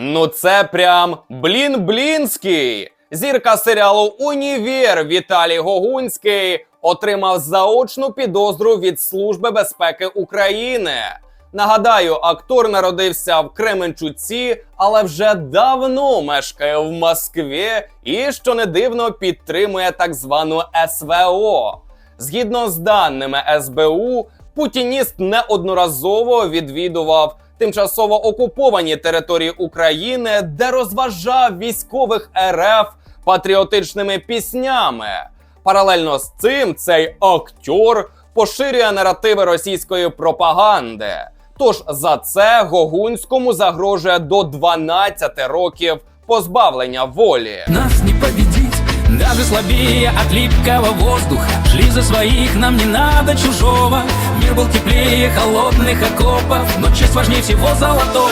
Ну це прям блін-блінський. Зірка серіалу Універ Віталій Гогунський отримав заочну підозру від Служби безпеки України. Нагадаю, актор народився в Кременчуці, але вже давно мешкає в Москві і, що не дивно, підтримує так звану СВО. Згідно з даними СБУ, путініст неодноразово відвідував тимчасово окуповані території України, де розважав військових РФ патріотичними піснями. Паралельно з цим цей актор поширює наративи російської пропаганди. Тож за це Гогунському загрожує до 12 років позбавлення волі. Нас не даже слабее от липкого воздуха. Шли за своих, нам не надо чужого. Мир был теплее холодных окопов Но честь важнее всего золотого